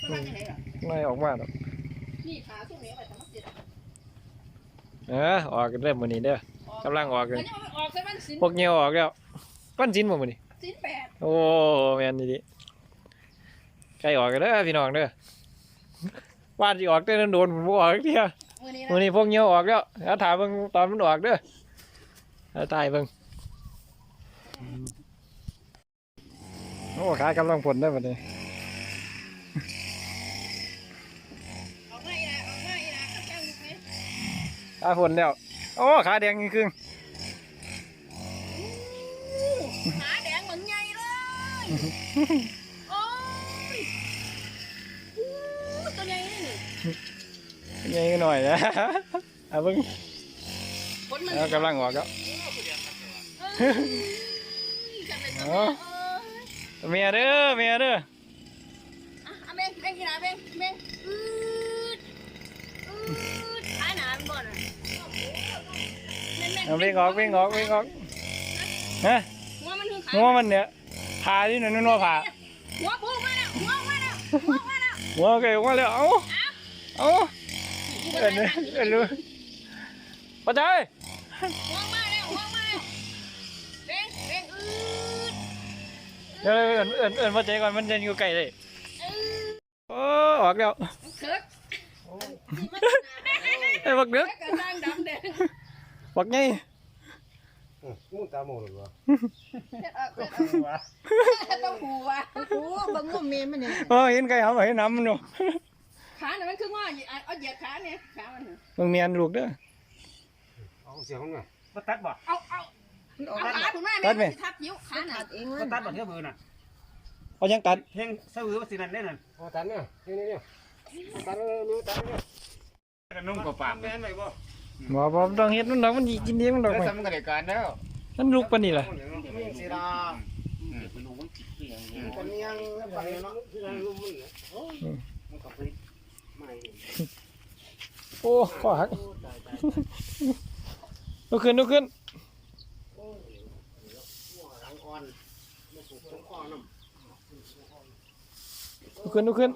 ก็นั่งยังไงล่ะไม่ออกมาหรอกนี่ขาช่วงนี้ไปทำมัสยิดเออออกกันเริ่มมื้อนี้เด้อกำลังออกเลยมันยังไม่ออกใช่ไหมสินพวกเหี่ยวออกแล้วปั้นจินบ่มื้อนี้สินแปดโอ้แม่นดีๆใกล้ออกกันเด้อพี่น้องเด้อว่าสิออกแต่โดนๆบ่ออกจักเที่ยมือนี้มื้อนะนี้พวกเหี่ยวออกแล้วแล้วถามเบิ่งตอนมันออกเด้อแล้วตายเบิ่งโอ้ขายกำลังผลได้อบัดนี้ ออกมาอีกแล้วออกมาอีกแล้วข้างกลางลูกไหมขาผลแล้ว โอ้ขาแดงอีกครึ่งขาแดงเหมือนไงเลย โอ้ยอู้ตัวใหญ่นี่นี่ใหญ่หน่อยนะเอาเบิ่งคนมันแล้วกำลังออกแล้ว เอ้ยจับเลยจับเลยเอ้ย เมียเด้อเมียเด้อ อะเอาเมงเมงกี่หนาเมงเมงอืดอืดขายหนามันบ่น่ะเมงเมงเอาวิ่งออกวิ่งออกวิ่งออกฮะหัวมันคือขางัวมันเนี่ยพาที่นั่นนัวพาหัวพูมาแล้วหัวมาแล้วหัวมาแล้วหัวเกยมาแล้วเอ้าเอ้าเอ็นเอ็นเลยปัจจัยหัวมาแล้วหัวมาแล้วเมงเมงอืดเดี๋ยวเอ็นเอ็นเอ็นปัจจัยก่อนมันจะอยู่ไกลเลยอืดโอ้ออกแล้วเคิร์กไอ้บักเด็กกระด้างดำแดงบักไงมูตาโมหรือวะเฮ็ดออกเฮ็ดออกต้องหูว่ะโอ้บังงมเมนมันเนี่ยโอ้เห็นไก่เขาเห็นน้ำมันอยู่ขาเนี่ยมันคืองอเอาเหยียดขาเนี่ยขามันน่ะมึงเมียนลูกเด้อเอาเสียงของไงก็ตัดบ่เอาเอามันออกเอามาขาคุณแม่ตัดไหมแม่สิทับยิ้วขาน่ะตัดเองก็มันตัดบ่เที่ยวมือน่ะ เอายังตัดเฮงสะอือว่าสินั่นได้นั่นเอาตันเนี่ยนี่นี่นี่ตันเลยรู้ตันเลยกระนุ่มกว่าปากแม่นไหมบ่หมอผมต้องเฮ็ดมันดอกมันสิกินเองมันดอกแล้วไปทำกันในการแล้วมันลูกปานนี้ล่ะสีดากันยังไปเนาะที่นั่นรู้มึงเนี่ยมันก็ไปไม่โอ้ข้อหักลุกขึ้นลุกขึ้นหลังอ่อนมาสูบตรงคอน้ำ ลุกขึ้นลุกขึ้น